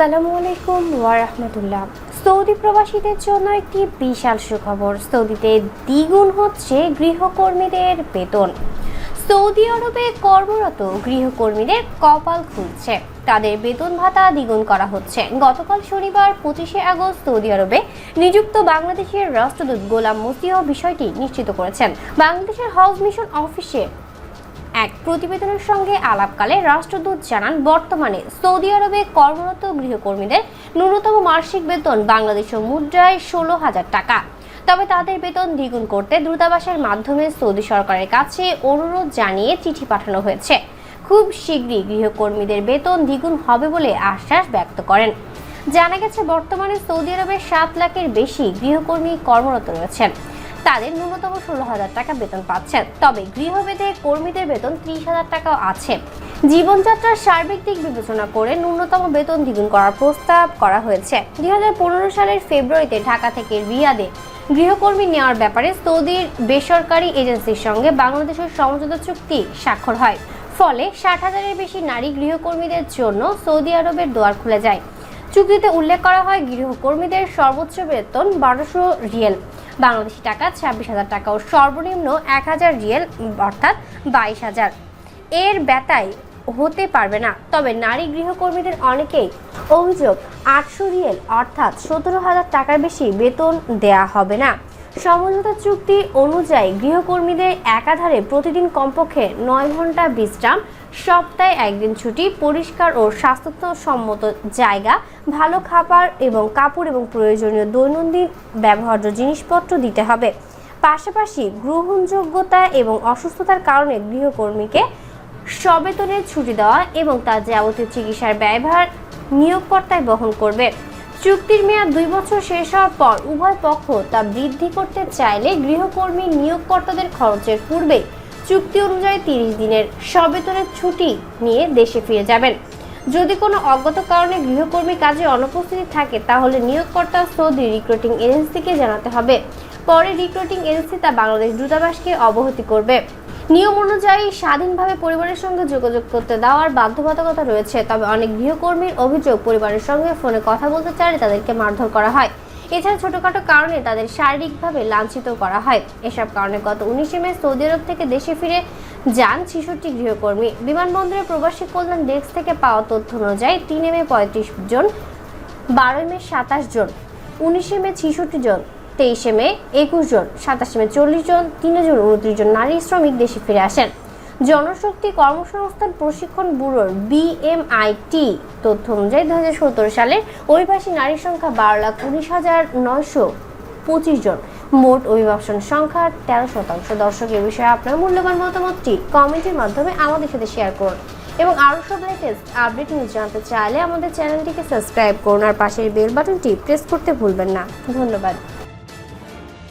আসসালামু আলাইকুম ওয়ারহমতুল্লাহ সৌদি প্রবাসীদের জন্য একটি বিশাল সুখবর। সৌদিতে দ্বিগুণ হচ্ছে গৃহকর্মীদের বেতন। সৌদি আরবে কর্মরত গৃহকর্মীদের কপাল খুলছে। তাদের বেতন ভাতা দ্বিগুণ করা হচ্ছে। গতকাল শনিবার পঁচিশে আগস্ট সৌদি আরবে নিযুক্ত বাংলাদেশের রাষ্ট্রদূত গোলাম মতিহ বিষয়টি নিশ্চিত করেছেন। বাংলাদেশের হাউস মিশন অফিসে এক প্রতিবেদনের সঙ্গে আলাপকালে রাষ্ট্রদূত জানান, বর্তমানে সৌদি আরবে কর্মরত গৃহকর্মীদের ন্যূনতম মাসিক বেতন বাংলাদেশের মুদ্রায় ষোলো হাজার টাকা। তবে তাদের বেতন দ্বিগুণ করতে দূতাবাসের মাধ্যমে সৌদি সরকারের কাছে অনুরোধ জানিয়ে চিঠি পাঠানো হয়েছে। খুব শীঘ্রই গৃহকর্মীদের বেতন দ্বিগুণ হবে বলে আশ্বাস ব্যক্ত করেন। জানা গেছে, বর্তমানে সৌদি আরবে সাত লাখের বেশি গৃহকর্মী কর্মরত রয়েছেন। তাদের ন্যূনতম ষোলো হাজার টাকা বেতন পাচ্ছেন। তবে গৃহবেদে কর্মীদের বেতন ত্রিশ হাজার টাকাও আছে। জীবনযাত্রার সার্বিক দিক বিবেচনা করে ন্যূনতম বেতন দ্বিগুণ করার প্রস্তাব করা হয়েছে। দু হাজার পনেরো সালের ফেব্রুয়ারিতে ঢাকা থেকে রিয়াদে গৃহকর্মী নেওয়ার ব্যাপারে সৌদির বেসরকারি এজেন্সির সঙ্গে বাংলাদেশের সমঝোতা চুক্তি স্বাক্ষর হয়। ফলে ষাট হাজারের বেশি নারী গৃহকর্মীদের জন্য সৌদি আরবের দুয়ার খুলে যায়। চুক্তিতে উল্লেখ করা হয় গৃহকর্মীদের সর্বোচ্চ বেতন বারোশো রিয়েল। বাংলাদেশি টাকা, ছাব্বিশ হাজার টাকা ও সর্বনিম্ন এক হাজার রিয়েল, অর্থাৎ বাইশ হাজার। এর ব্যতায় হতে পারবে না। তবে নারী গৃহকর্মীদের অনেকেই অভিযোগ, আটশো রিয়েল, অর্থাৎ সতেরো হাজার টাকার বেশি বেতন দেয়া হবে না। সমঝোতা চুক্তি অনুযায়ী গৃহকর্মীদের একাধারে প্রতিদিন কমপক্ষে নয় ঘণ্টা বিশ্রাম, সপ্তাহে একদিন ছুটি, পরিষ্কার ও স্বাস্থ্যসম্মত জায়গা, ভালো খাবার এবং কাপড় এবং প্রয়োজনীয় দৈনন্দিন ব্যবহার্য জিনিসপত্র দিতে হবে। পাশাপাশি গ্রহণযোগ্যতা এবং অসুস্থতার কারণে গৃহকর্মীকে সবেতনের ছুটি দেওয়া এবং তার যাবতীয় চিকিৎসার ব্যয়ভার নিয়োগকর্তায় বহন করবে। চুক্তির মেয়াদ দুই বছর শেষ হওয়ার পর উভয় পক্ষ তা বৃদ্ধি করতে চাইলে গৃহকর্মী নিয়োগকর্তাদের খরচের পূর্বে চুক্তি অনুযায়ী তিরিশ দিনের সবেতনের ছুটি নিয়ে দেশে ফিরে যাবেন। যদি কোনো অজ্ঞাত কারণে গৃহকর্মী কাজে অনুপস্থিতি থাকে, তাহলে নিয়োগকর্তা সৌদি রিক্রুটিং এজেন্সিকে জানাতে হবে। পরে রিক্রুটিং এজেন্সি তা বাংলাদেশ দূতাবাসকে অবহিত করবে। নিয়ম অনুযায়ী স্বাধীনভাবে পরিবারের সঙ্গে যোগাযোগ করতে দেওয়ার বাধ্যবাধকতা রয়েছে, তবে অনেক গৃহকর্মীর অভিযোগ পরিবারের সঙ্গে ফোনে কথা বলতে চাইলে তাদেরকে মারধর করা হয়। এছাড়া ছোটখাটো কারণে তাদের শারীরিকভাবে লাঞ্ছিত করা হয়। এসব কারণে গত উনিশে মে সৌদি আরব থেকে দেশে ফিরে যান ছেষট্টি গৃহকর্মী। বিমানবন্দরের প্রবাসী কল্যাণ ডেস্ক থেকে পাওয়া তথ্য অনুযায়ী তিনে মে পঁয়ত্রিশ জন, বারোই মে সাতাশ জন, উনিশে মে ছেষট্টি জন তেইশে মে, একুশ জন, সাতাশে মে, চল্লিশ জন, তিনে জন, উনত্রিশ জন নারী শ্রমিক দেশে ফিরে আসেন। জনশক্তি কর্মসংস্থান প্রশিক্ষণ ব্যুরোর বিএমআইটি তথ্য অনুযায়ী দু হাজার সতেরো সালের অভিবাসী নারীর সংখ্যা বারো লাখ উনিশ হাজার নয়শো পঁচিশ জন। মোট অভিবাসন সংখ্যা তেরো শতাংশ। দর্শক, এ বিষয়ে আপনার মূল্যবান মতামতটি কমেন্টের মাধ্যমে আমাদের সাথে শেয়ার করুন। এবং আরও সব লেটেস্ট আপডেট নিউজ জানতে চাইলে আমাদের চ্যানেলটিকে সাবস্ক্রাইব করুন আর পাশের বেল বাটনটি প্রেস করতে ভুলবেন না। ধন্যবাদ।